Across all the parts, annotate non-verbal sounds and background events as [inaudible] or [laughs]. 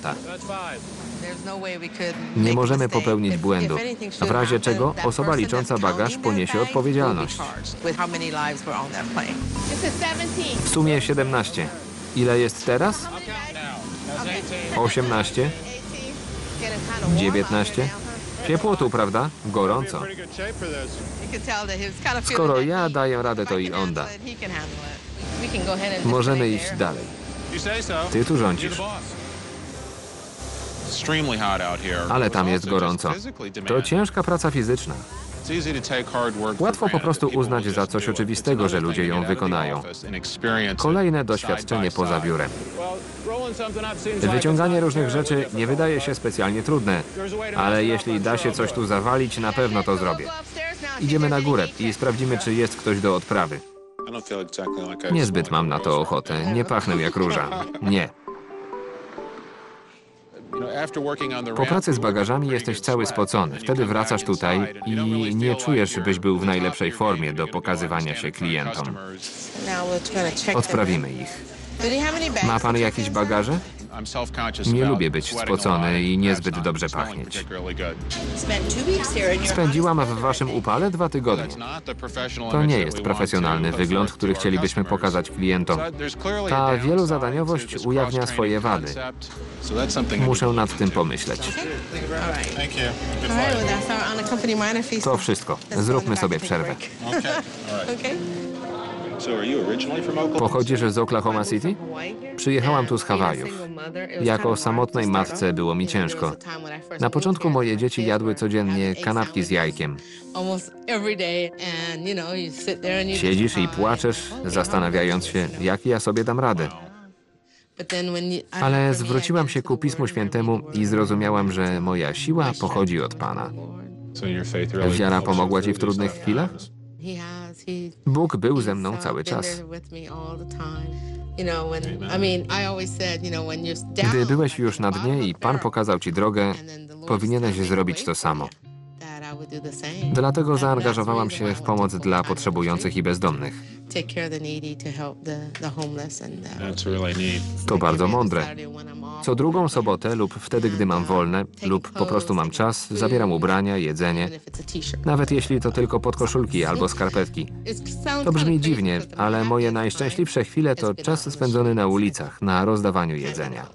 klienta. Nie możemy popełnić błędu, a w razie czego osoba licząca bagaż poniesie odpowiedzialność. W sumie 17. Ile jest teraz? 18? 19? Ciepło tu, prawda? Gorąco. Skoro ja daję radę, to i on da. Możemy iść dalej. Ty tu rządzisz. Ale tam jest gorąco. To ciężka praca fizyczna. Łatwo po prostu uznać za coś oczywistego, że ludzie ją wykonają. Kolejne doświadczenie poza biurem. Wyciąganie różnych rzeczy nie wydaje się specjalnie trudne, ale jeśli da się coś tu zawalić, na pewno to zrobię. Idziemy na górę i sprawdzimy, czy jest ktoś do odprawy. Niezbyt mam na to ochotę. Nie pachnę jak róża. Nie. Po pracy z bagażami jesteś cały spocony. Wtedy wracasz tutaj i nie czujesz, byś był w najlepszej formie do pokazywania się klientom. Odprawimy ich. Ma pan jakieś bagaże? Nie lubię być spocony i niezbyt dobrze pachnieć. Spędziłam w waszym upale dwa tygodnie. To nie jest profesjonalny wygląd, który chcielibyśmy pokazać klientom. Ta wielozadaniowość ujawnia swoje wady. Muszę nad tym pomyśleć. To wszystko. Zróbmy sobie przerwę. [laughs] Pochodzisz z Oklahoma City? Przyjechałam tu z Hawajów. Jako samotnej matce było mi ciężko. Na początku moje dzieci jadły codziennie kanapki z jajkiem. Siedzisz i płaczesz, zastanawiając się, jak ja sobie dam radę. Ale zwróciłam się ku Pismu Świętemu i zrozumiałam, że moja siła pochodzi od Pana. Wiara pomogła ci w trudnych chwilach? Bóg był ze mną cały czas. Gdy byłeś już na dnie i Pan pokazał ci drogę, powinieneś zrobić to samo. Dlatego zaangażowałam się w pomoc dla potrzebujących i bezdomnych. To bardzo mądre. Co drugą sobotę lub wtedy, gdy mam wolne lub po prostu mam czas, zabieram ubrania, jedzenie, nawet jeśli to tylko podkoszulki albo skarpetki. To brzmi dziwnie, ale moje najszczęśliwsze chwile to czas spędzony na ulicach, na rozdawaniu jedzenia.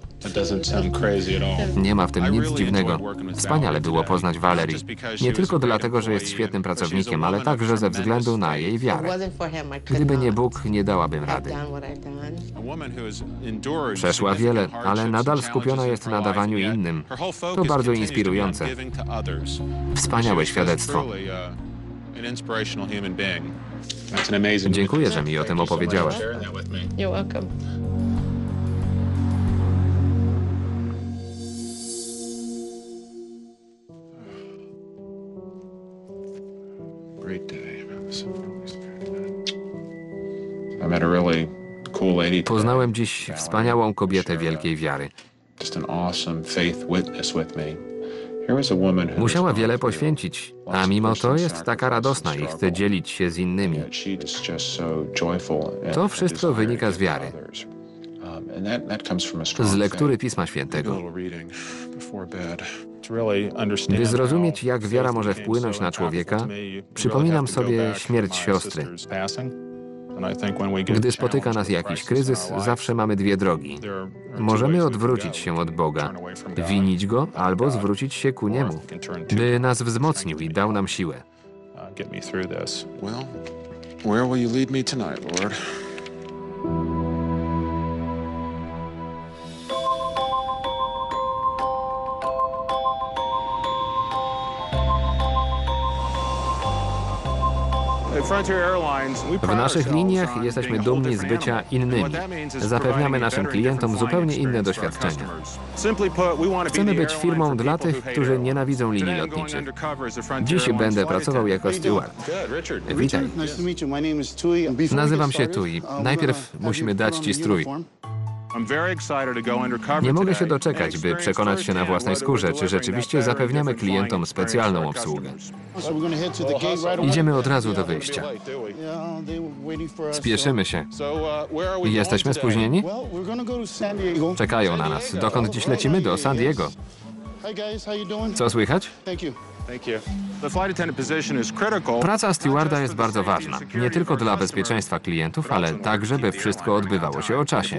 Nie ma w tym nic dziwnego. Wspaniale było poznać Valerie. Nie tylko dlatego, że jest świetnym pracownikiem, ale także ze względu na jej wiarę. Gdyby nie Bóg, nie dałabym rady. Przeszła wiele, ale nadal skupiona jest na dawaniu innym. To bardzo inspirujące. Wspaniałe świadectwo. Dziękuję, że mi o tym opowiedziałaś. You're welcome. Poznałem dziś wspaniałą kobietę wielkiej wiary. Musiała wiele poświęcić, a mimo to jest taka radosna i chce dzielić się z innymi. To wszystko wynika z wiary. Z lektury Pisma Świętego. By zrozumieć, jak wiara może wpłynąć na człowieka, przypominam sobie śmierć siostry. Gdy spotyka nas jakiś kryzys, zawsze mamy dwie drogi. Możemy odwrócić się od Boga, winić Go albo zwrócić się ku Niemu, by nas wzmocnił i dał nam siłę. Well, where will you lead me tonight, Lord? W naszych liniach jesteśmy dumni z bycia innymi. Zapewniamy naszym klientom zupełnie inne doświadczenia. Chcemy być firmą dla tych, którzy nienawidzą linii lotniczych. Dziś będę pracował jako steward. Witaj. Nazywam się Tui. Najpierw musimy dać ci strój. Nie mogę się doczekać, by przekonać się na własnej skórze, czy rzeczywiście zapewniamy klientom specjalną obsługę. Idziemy od razu do wyjścia. Spieszymy się. Jesteśmy spóźnieni? Czekają na nas. Dokąd dziś lecimy? Do San Diego. Co słychać? Praca stewarda jest bardzo ważna. Nie tylko dla bezpieczeństwa klientów, ale także, by wszystko odbywało się o czasie.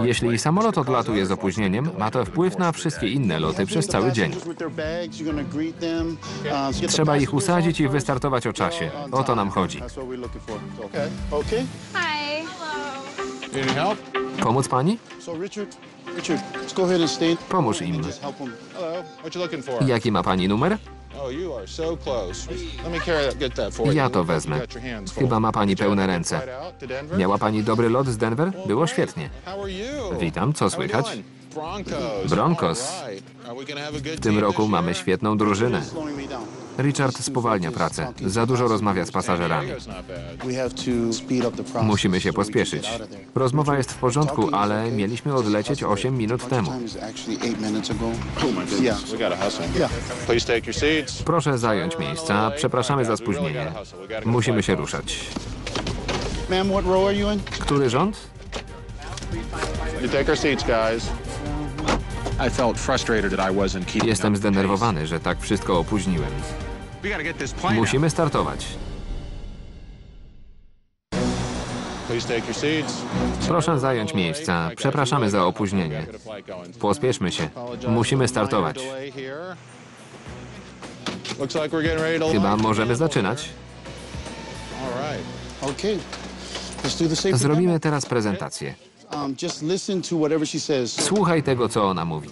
Jeśli samolot odlatuje z opóźnieniem, ma to wpływ na wszystkie inne loty przez cały dzień. Trzeba ich usadzić i wystartować o czasie. O to nam chodzi. Pomóc pani? Pomóż im. Jaki ma pani numer? Ja to wezmę. Chyba ma pani pełne ręce. Miała pani dobry lot z Denver? Było świetnie. Witam, co słychać? Broncos. W tym roku mamy świetną drużynę. Richard spowalnia pracę. Za dużo rozmawia z pasażerami. Musimy się pospieszyć. Rozmowa jest w porządku, ale mieliśmy odlecieć 8 minut temu. Proszę zająć miejsca. Przepraszamy za spóźnienie. Musimy się ruszać. Który rząd? Jestem zdenerwowany, że tak wszystko opóźniłem. Musimy startować. Proszę zająć miejsca. Przepraszamy za opóźnienie. Pospieszmy się. Musimy startować. Chyba możemy zaczynać. Zrobimy teraz prezentację. Um. Słuchaj tego, co ona mówi.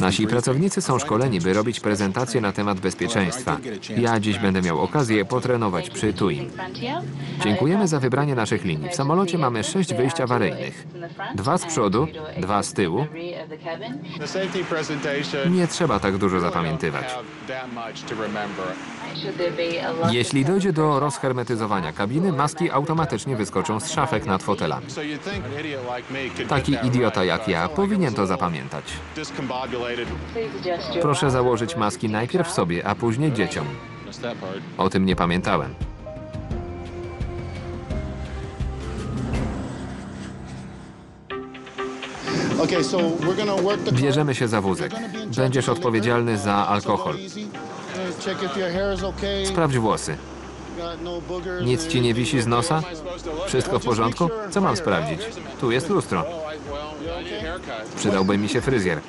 Nasi pracownicy są szkoleni, by robić prezentacje na temat bezpieczeństwa. Ja dziś będę miał okazję potrenować przy TUIM. Dziękujemy za wybranie naszych linii. W samolocie mamy sześć wyjść awaryjnych. Dwa z przodu, dwa z tyłu. Nie trzeba tak dużo zapamiętywać. Jeśli dojdzie do rozhermetyzowania kabiny, maski automatycznie wyskoczą z szafek nad fotelami. Taki idiota jak ja powinien to zapamiętać. Proszę założyć maski najpierw sobie, a później dzieciom. O tym nie pamiętałem. Bierzemy się za wózek. Będziesz odpowiedzialny za alkohol. Sprawdź włosy. No Nic ci nie wisi z nosa? Wszystko w porządku? Co mam sprawdzić? Tu jest lustro. Przydałby mi się fryzjer.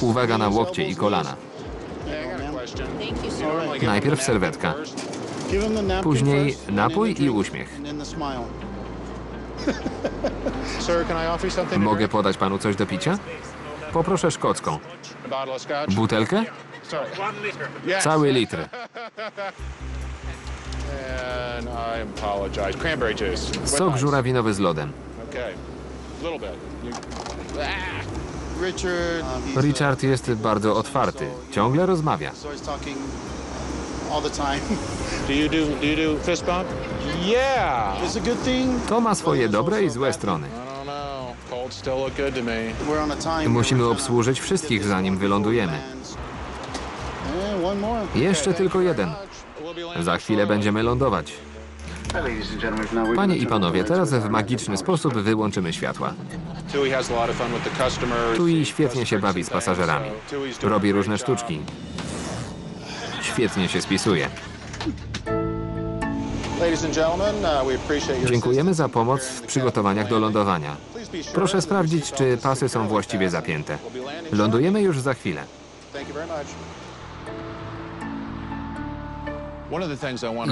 Uwaga na łokcie i kolana. Najpierw serwetka. Później napój i uśmiech. Mogę podać panu coś do picia? Poproszę szkocką. Butelkę? Cały litr. [laughs] Sok żurawinowy z lodem. Okay. A little bit. You... Richard. um, uh, jest bardzo otwarty. Ciągle rozmawia. [laughs] To ma swoje dobre i złe strony. Musimy obsłużyć wszystkich, zanim wylądujemy. Yeah, one more. Jeszcze tylko jeden. Za chwilę będziemy lądować. Panie i panowie, teraz w magiczny sposób wyłączymy światła. Tui świetnie się bawi z pasażerami. Robi różne sztuczki. Świetnie się spisuje. Dziękujemy za pomoc w przygotowaniach do lądowania. Proszę sprawdzić, czy pasy są właściwie zapięte. Lądujemy już za chwilę.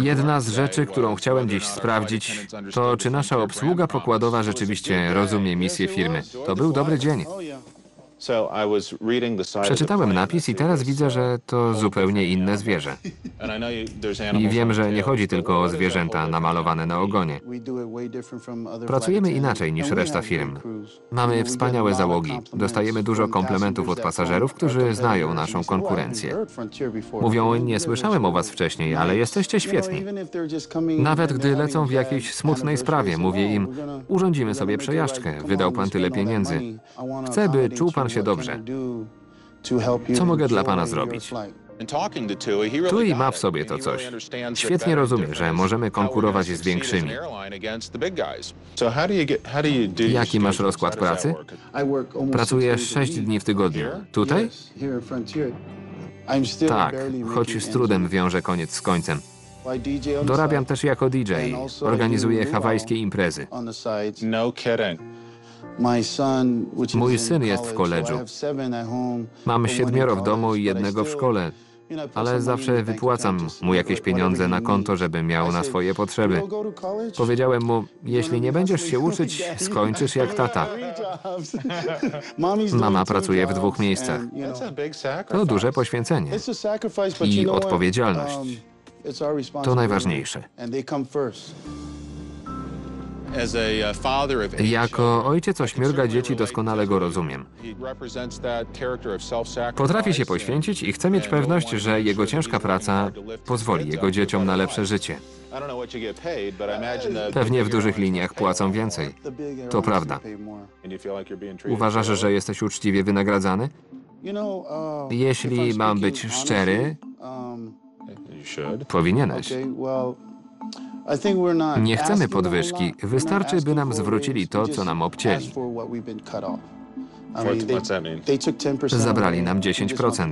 Jedna z rzeczy, którą chciałem dziś sprawdzić, to czy nasza obsługa pokładowa rzeczywiście rozumie misję firmy. To był dobry dzień. Przeczytałem napis i teraz widzę, uh, że to zupełnie inne zwierzę. I wiem, że nie chodzi tylko o zwierzęta namalowane na ogonie. Pracujemy inaczej niż reszta firm. Mamy wspaniałe załogi. Dostajemy dużo komplementów od pasażerów, którzy znają naszą konkurencję. Mówią, nie słyszałem o was wcześniej, ale jesteście świetni. Nawet gdy lecą w jakiejś smutnej sprawie, mówię im, urządzimy sobie przejażdżkę, wydał pan tyle pieniędzy. Chcę, by czuł pan się dobrze. Co mogę dla pana zrobić? Tui, ma w sobie to coś. Świetnie rozumie, że możemy konkurować z większymi. Jaki masz rozkład pracy? Pracuję 6 dni w tygodniu. Tutaj? Tak, choć z trudem wiążę koniec z końcem. Dorabiam też jako DJ. Organizuję hawajskie imprezy. No. Mój syn jest w koledżu. Mam siedmioro w domu i jednego w szkole, ale zawsze wypłacam mu jakieś pieniądze na konto, żeby miał na swoje potrzeby. Powiedziałem mu, jeśli nie będziesz się [laughs] uczyć, skończysz jak tata. [laughs] Mama pracuje w dwóch miejscach. To duże poświęcenie. I odpowiedzialność. To najważniejsze. Jako ojciec ośmiorga dzieci doskonale go rozumiem. Potrafi się poświęcić i chce mieć pewność, że jego ciężka praca pozwoli jego dzieciom na lepsze życie. Pewnie w dużych liniach płacą więcej. To prawda. Uważasz, że jesteś uczciwie wynagradzany? Jeśli mam być szczery, should. powinieneś. Nie chcemy podwyżki. Wystarczy, by nam zwrócili to, co nam obcięli. What's that mean? Zabrali nam 10%.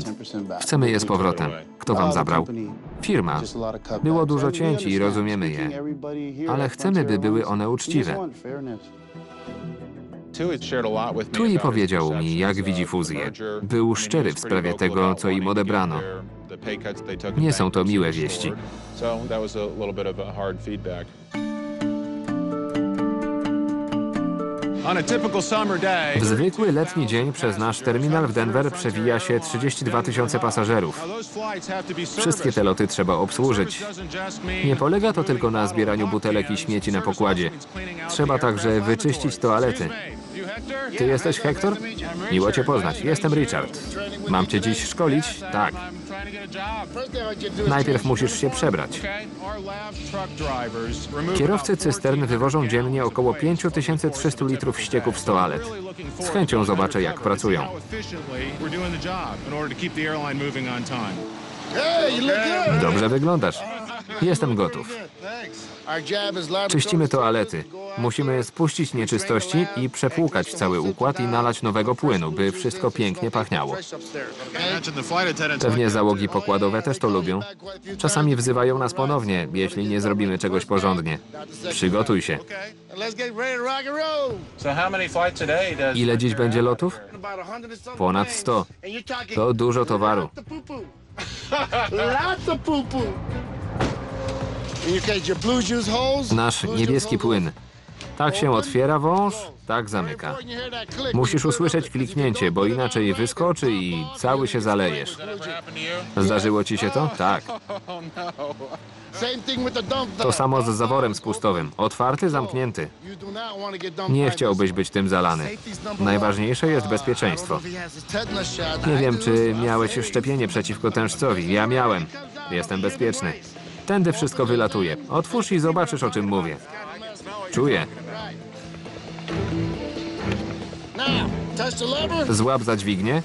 Chcemy je z powrotem. Kto wam zabrał? Firma. Było dużo cięci i rozumiemy je. Ale chcemy, by były one uczciwe. His powiedział mi, jak widzi fuzję. Był szczery w sprawie tego, co im odebrano. Nie są to miłe wieści. W zwykły letni dzień przez nasz terminal w Denver przewija się 32 tysiące pasażerów. Wszystkie te loty trzeba obsłużyć. Nie polega to tylko na zbieraniu butelek i śmieci na pokładzie. Trzeba także wyczyścić toalety. Ty jesteś Hector? Miło cię poznać. Jestem Richard. Mam cię dziś szkolić? Tak. Najpierw musisz się przebrać. Kierowcy cystern wywożą dziennie około 5300 litrów ścieków z toalet. Z chęcią zobaczę, jak pracują. Dobrze wyglądasz. Jestem gotów. Czyścimy toalety. Musimy spuścić nieczystości i przepłukać cały układ i nalać nowego płynu, by wszystko pięknie pachniało. Pewnie załogi pokładowe też to lubią. Czasami wzywają nas ponownie, jeśli nie zrobimy czegoś porządnie. Przygotuj się. Ile dziś będzie lotów? Ponad 100. To dużo towaru. Lots of poo-poo. Nasz niebieski płyn. Tak się otwiera wąż, tak zamyka. Musisz usłyszeć kliknięcie, bo inaczej wyskoczy i cały się zalejesz. Zdarzyło ci się to? Tak. To samo z zaworem spustowym. Otwarty, zamknięty. Nie chciałbyś być tym zalany. Najważniejsze jest bezpieczeństwo. Nie wiem, czy miałeś szczepienie przeciwko tężcowi. Ja miałem. Jestem bezpieczny. Tędy wszystko wylatuje. Otwórz i zobaczysz, o czym mówię. Czuję. Złap za dźwignię.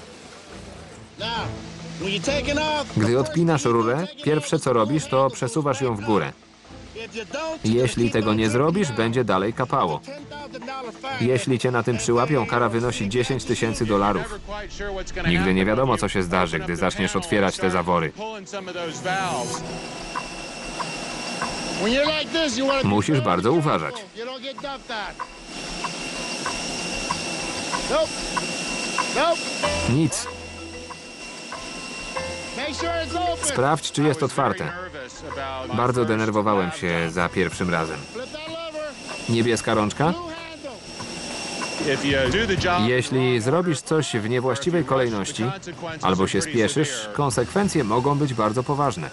Gdy odpinasz rurę, pierwsze co robisz, to przesuwasz ją w górę. Jeśli tego nie zrobisz, będzie dalej kapało. $10,000 fine. Jeśli cię na tym przyłapią, kara wynosi 10 tysięcy dolarów. Nigdy nie wiadomo, co się zdarzy, gdy zaczniesz otwierać te zawory. When you're like this, you want to Musisz bardzo uważać. Nic. Sprawdź, czy jest otwarte. Bardzo denerwowałem się za pierwszym razem. Niebieska rączka? Jeśli zrobisz coś w niewłaściwej kolejności albo się spieszysz, konsekwencje mogą być bardzo poważne.